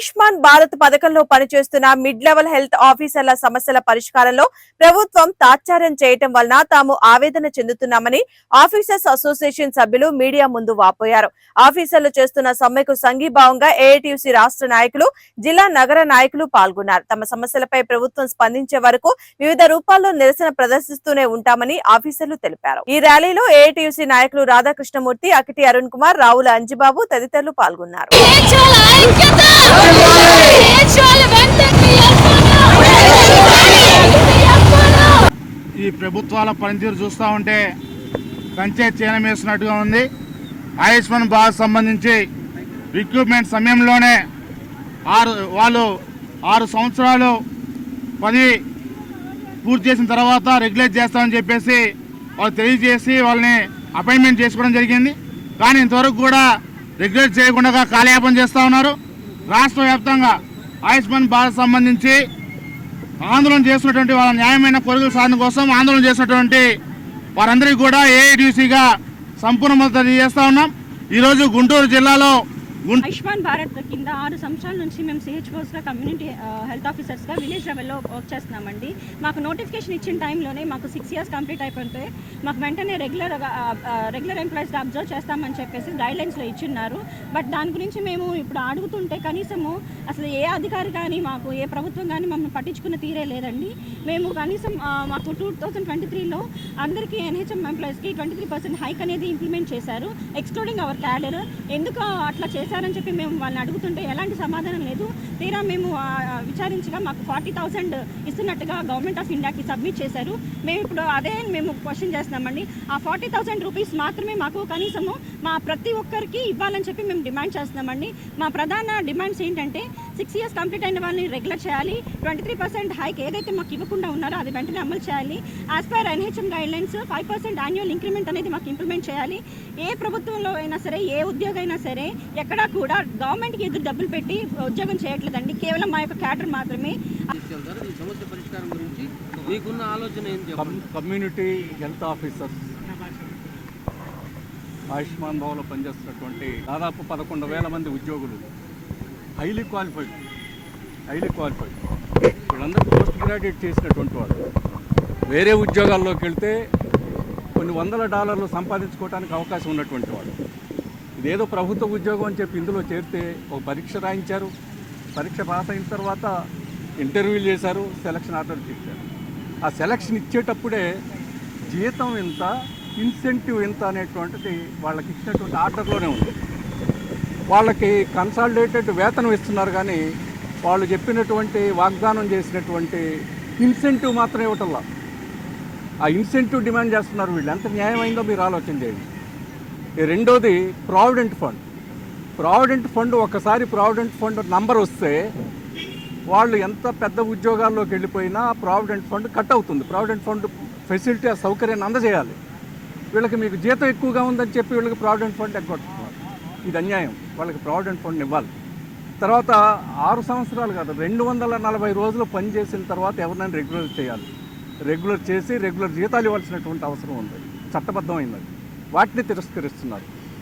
ఆయుష్మాన్ భారత్ పథకంలో పనిచేస్తున్న mid level health ఆఫీసర్ల సమస్యల పరిష్కారంలో ప్రభుత్వం తాత్సారం చేయటం వలన తాము ఆవేదన చెందుతున్నామని ఆఫీసర్స్ అసోసియేషన్ సభ్యులు మీడియా ముందు వాపోయారు. ఆఫీసర్లు చేస్తున్న సమ్మెకు సంఘీభావంగా ఏఐటియుసి రాష్ట్ర నాయకులు జిల్లా నగర నాయకులు పాల్గొన్నారు. తమ సమస్యలపై ప్రభుత్వం స్పందించే వరకు వివిధ రూపాల్లో నిరసన ప్రదర్శిస్తూనే ఉంటామని ఆఫీసర్లు తెలిపారు. ఈ ర్యాలీలో ఏఐటియుసి నాయకులు రాధాకృష్ణమూర్తి అకిటి అరుణ్ కుమార్ రావుల అంజిబాబు తదితరులు పాల్గొన్నారు. ప్రభుత్వాల పనితీరు చూస్తూ ఉంటే కంచే చీన వేసినట్టుగా ఉంది. ఆయుష్మాన్ భారత్ సంబంధించి రిక్రూట్మెంట్ సమయంలోనే ఆరు వాళ్ళు ఆరు సంవత్సరాలు పని పూర్తి చేసిన తర్వాత రెగ్యులేట్ చేస్తామని చెప్పేసి వాళ్ళు తెలియజేసి వాళ్ళని అపాయింట్మెంట్ చేసుకోవడం జరిగింది. కానీ ఇంతవరకు కూడా రెగ్యులేట్ చేయకుండా కాలయాపన చేస్తూ ఉన్నారు. రాష్ట్ర వ్యాప్తంగా ఆయుష్మాన్ భారత్ సంబంధించి ఆందోళన చేస్తున్నటువంటి వాళ్ళ న్యాయమైన కోరికల సాధన కోసం ఆందోళన చేసినటువంటి వారందరికీ కూడా ఏఐటీసీగా సంపూర్ణ మద్దతు చేస్తూ ఉన్నాం. ఈరోజు గుంటూరు జిల్లాలో ఆయుష్మాన్ భారత్ కింద ఆరు సంవత్సరాల నుంచి మేము సిహెచ్ఓస్గా కమ్యూనిటీ హెల్త్ ఆఫీసర్స్గా విలేజ్ లెవెల్లో వర్క్ చేస్తున్నామండి. మాకు నోటిఫికేషన్ ఇచ్చిన టైంలోనే మాకు సిక్స్ ఇయర్స్ కంప్లీట్ అయిపోతే మాకు వెంటనే రెగ్యులర్గా రెగ్యులర్ ఎంప్లాయీస్గా అబ్జర్వ్ చేస్తామని చెప్పేసి గైడ్లైన్స్లో ఇచ్చిన్నారు. బట్ దాని గురించి మేము ఇప్పుడు అడుగుతుంటే కనీసము అసలు ఏ అధికారి కానీ మాకు ఏ ప్రభుత్వం కానీ మమ్మల్ని పట్టించుకున్న తీరే లేదండి. మేము కనీసం మాకు టూ థౌజండ్ ట్వంటీ త్రీలో అందరికీ ఎన్హెచ్ఎం ఎంప్లాయీస్కి ట్వంటీ త్రీ పర్సెంట్ హైక్ అనేది ఇంప్లిమెంట్ చేశారు ఎక్స్క్లూడింగ్ అవర్ క్యాడర్ ఎందుకు అట్లా చేశారు? చేశారని చెప్పి మేము వాళ్ళని అడుగుతుంటే ఎలాంటి సమాధానం లేదు. తీరా మేము విచారించగా మాకు ఫార్టీ థౌసండ్ ఇస్తున్నట్టుగా గవర్నమెంట్ ఆఫ్ ఇండియాకి సబ్మిట్ చేశారు. మేము ఇప్పుడు అదే మేము క్వశ్చన్ చేస్తున్నామండి. ఆ ఫార్టీ థౌసండ్ రూపీస్ మాత్రమే మాకు కనీసము మా ప్రతి ఒక్కరికి ఇవ్వాలని చెప్పి మేము డిమాండ్ చేస్తున్నామండి. మా ప్రధాన డిమాండ్స్ ఏంటంటే సిక్స్ ఇయర్స్ కంప్లీట్ అయిన వాళ్ళని రెగ్యులర్ చేయాలి. ట్వంటీ త్రీ పర్సెంట్ హైక్ ఏదైతే మాకు ఇవ్వకుండా ఉన్నారో అది వెంటనే అమలు చేయాలి. As per NHM guidelines five percent annual increment అనేది మాకు ఇంప్లిమెంట్ చేయాలి. ఏ ప్రభుత్వంలో అయినా సరే ఏ ఉద్యోగం అయినా సరే ఎక్కడా కూడా గవర్నమెంట్కి ఎదురు డబ్బులు పెట్టి ఉద్యోగం చేయట్లేదండి. కేవలం మా యొక్క క్యాడర్ మాత్రమే. మీకున్న ఆలోచన కమ్యూనిటీ హెల్త్ ఆఫీసర్స్. ఆయుష్మాన్ భవన్లో పనిచేస్తున్నటువంటి దాదాపు పదకొండు వేల మంది ఉద్యోగులు. Highly qualified. Highly qualified. వీళ్ళందరూ పోస్ట్ గ్రాడ్యుయేట్ చేసినటువంటి వాళ్ళు. వేరే ఉద్యోగాల్లోకి వెళ్తే కొన్ని వందల డాలర్లు సంపాదించుకోవడానికి అవకాశం ఉన్నటువంటి వాళ్ళు. ఇదేదో ప్రభుత్వ ఉద్యోగం అని చెప్పి ఇందులో చేరితే ఒక పరీక్ష రాయించారు. పరీక్ష పాస్ అయిన తర్వాత ఇంటర్వ్యూలు చేశారు సెలక్షన్ ఆర్డర్ ఇచ్చారు ఆ సెలక్షన్ ఇచ్చేటప్పుడే జీతం ఎంత ఇన్సెంటివ్ ఎంత అనేటువంటిది వాళ్ళకి ఇచ్చినటువంటి ఆర్డర్లోనే ఉంది. వాళ్ళకి కన్సాలిడేటెడ్ వేతనం ఇస్తున్నారు కానీ వాళ్ళు చెప్పినటువంటి వాగ్దానం చేసినటువంటి ఇన్సెంటివ్ మాత్రం ఇవ్వటంలా. ఆ ఇన్సెంటివ్ డిమాండ్ చేస్తున్నారు వీళ్ళు. ఎంత న్యాయమైందో మీరు ఆలోచన చేయండి. ఈ రెండోది ప్రావిడెంట్ ఫండ్ ప్రావిడెంట్ ఫండ్ ఒకసారి ప్రావిడెంట్ ఫండ్ నంబర్ వస్తే వాళ్ళు ఎంత పెద్ద ఉద్యోగాల్లోకి వెళ్ళిపోయినా ప్రావిడెంట్ ఫండ్ కట్ అవుతుంది. ప్రావిడెంట్ ఫండ్ ఫెసిలిటీ ఆ సౌకర్యాన్ని అందజేయాలి. వీళ్ళకి మీకు జీతం ఎక్కువగా ఉందని చెప్పి వీళ్ళకి ప్రావిడెంట్ ఫండ్ ఎగ్గొట్టుతున్నారు ఇది అన్యాయం. వాళ్ళకి ప్రావిడెంట్ ఫండ్ ఇవ్వాలి. తర్వాత ఆరు సంవత్సరాలు కాదు రెండు వందల నలభై రోజులు పనిచేసిన తర్వాత ఎవరినైనా రెగ్యులర్ చేయాలి. రెగ్యులర్ చేసి రెగ్యులర్ జీతాలు ఇవ్వాల్సినటువంటి అవసరం ఉంది. చట్టబద్ధమైనది. వాటిని తిరస్కరిస్తున్నారు.